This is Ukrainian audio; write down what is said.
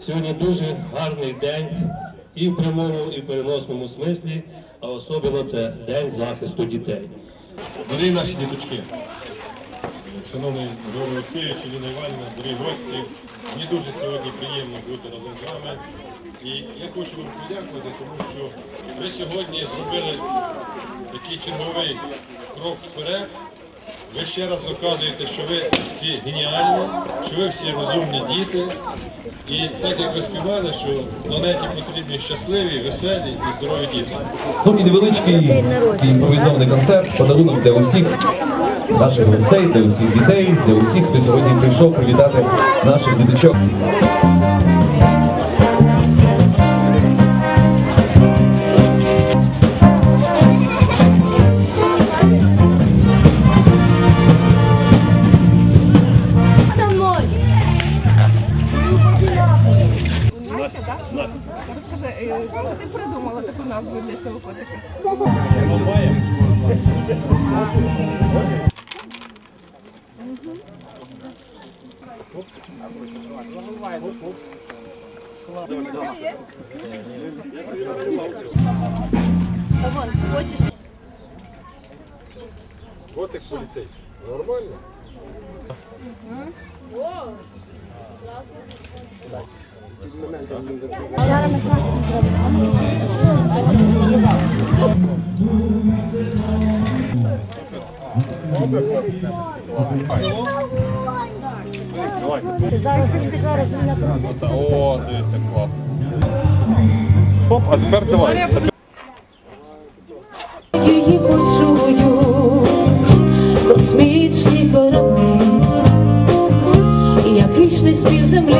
Сьогодні дуже гарний день і в прямому, і в переносному смислі, а особливо це День захисту дітей. Дорогі наші діточки, шановний Григорій Олексійович, Ліна Іванівна, дорогі гості, мені дуже сьогодні приємно бути разом з вами. І я хочу вам подякувати, тому що ви сьогодні зробили такий черговий крок вперед. Ви ще раз доказуєте, що ви всі геніальні, що ви всі розумні діти. І так як ви співали, що планеті потрібні щасливі, веселі і здорові діти. Ну і невеличкий імпровізований концерт, подарунок для усіх наших гостей, для усіх дітей, для усіх, хто сьогодні прийшов привітати наших діточок. Настя, так? Настя. Розкажи, е, це ти придумала таку назву для цього котика? Котик поліцейський. Нормально? О, дивіться, класно. Хоп, а тепер давай. princesa